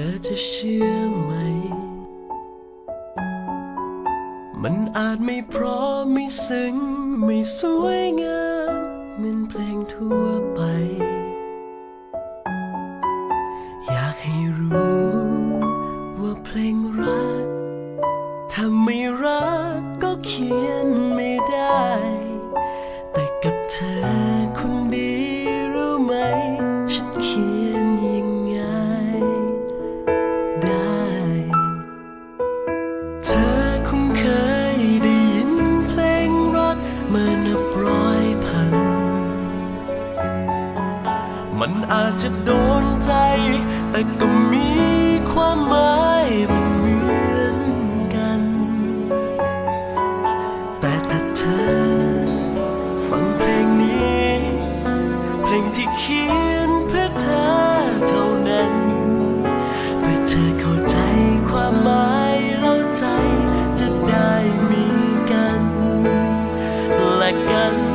ธอจะเชื่อไหม มันอาจไม่เพราะไม่ซึ้งไม่สวยงามเหมือนเพลงทั่วไป อยากให้รู้ว่าเพลงรัก ถ้าไม่รักก็เขียนไม่ได้ มันอาจจะโดนใจ แต่ก็มีความหมายมันเหมือนกัน แต่ถ้าเธอ ฟังเพลงนี้ เพลงที่เขียนเพื่อเธอเท่านั้น เพื่อเธอเข้าใจความหมายแล้วใจจะได้มีกัน และกัน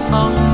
song